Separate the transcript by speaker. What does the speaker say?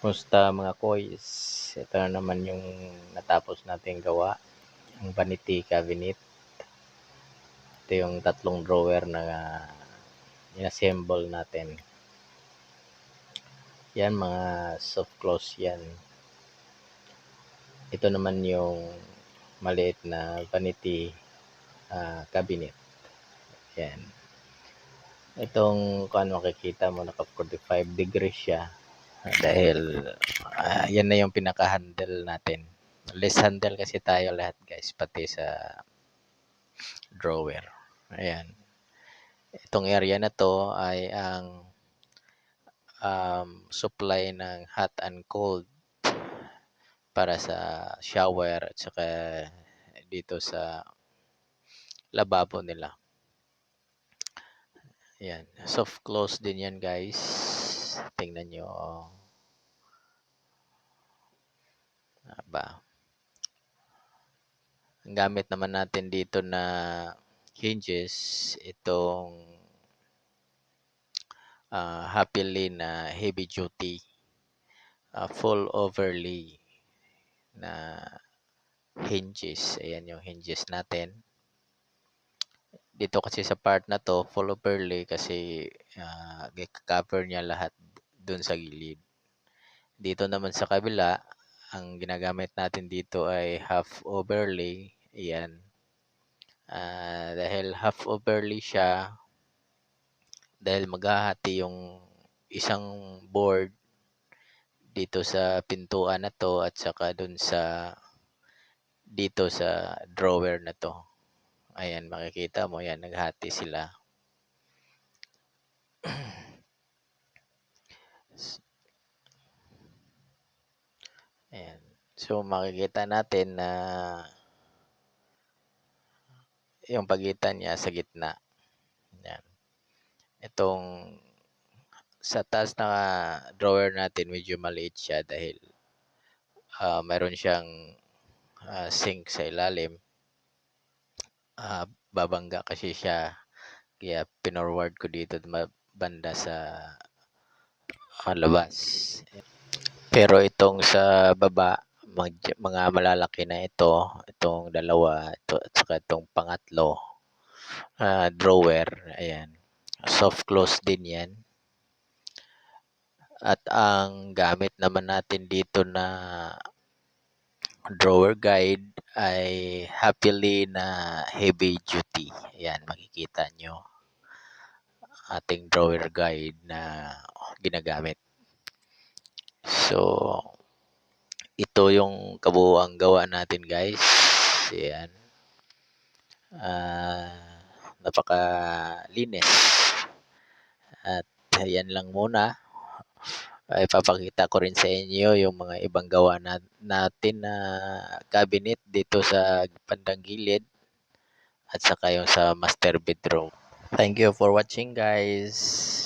Speaker 1: Kumusta mga koys? Ito na naman yung natapos natin gawa. Ang vanity cabinet. Ito yung tatlong drawer na inassemble natin. Yan mga soft close yan. Ito naman yung maliit na vanity ah, cabinet. Yan. Itong kung ano makikita mo naka 45 degrees siya dahil ah, yan na yung pinaka-handle natin. Less handle kasi tayo lahat guys, pati sa drawer. Ayan. Itong area na to ay ang um, supply ng hot and cold para sa shower at saka dito sa lababo nila. Yan. Soft close din yan guys. Tingnan nyo. oh. Aba. Ang gamit naman natin dito na hinges, itong ah, happily na heavy duty ah, full overlay na hinges. Ayan yung hinges natin. Dito kasi sa part na to, full overlay kasi uh, cover niya lahat dun sa gilid. Dito naman sa kabila, ang ginagamit natin dito ay half overlay. Ayan. Ah, dahil half overlay siya, dahil maghahati yung isang board dito sa pintuan na to at saka dun sa dito sa drawer na to. Ayan, makikita mo yan, naghati sila. Ayan. So, makikita natin na yung pagitan niya sa gitna. Ayan. Itong sa taas na drawer natin, medyo maliit siya dahil ah, mayroon siyang ah, sink sa ilalim. Ah, babangga kasi siya kaya pinorward ko dito banda sa ah, labas. Pero itong sa baba, mag- mga malalaki na ito, itong dalawa, ito, at saka itong pangatlo, ah, drawer, ayan. Soft close din yan. At ang gamit naman natin dito na drawer guide ay happily na heavy duty. Ayan, makikita nyo. Ating drawer guide na ginagamit. So, ito yung kabuuang gawa natin guys. Ayan. Ah, napakalinis. At yan lang muna. Ay papakita ko rin sa inyo yung mga ibang gawa na, natin na cabinet dito sa bandang gilid at saka yung sa master bedroom. Thank you for watching guys.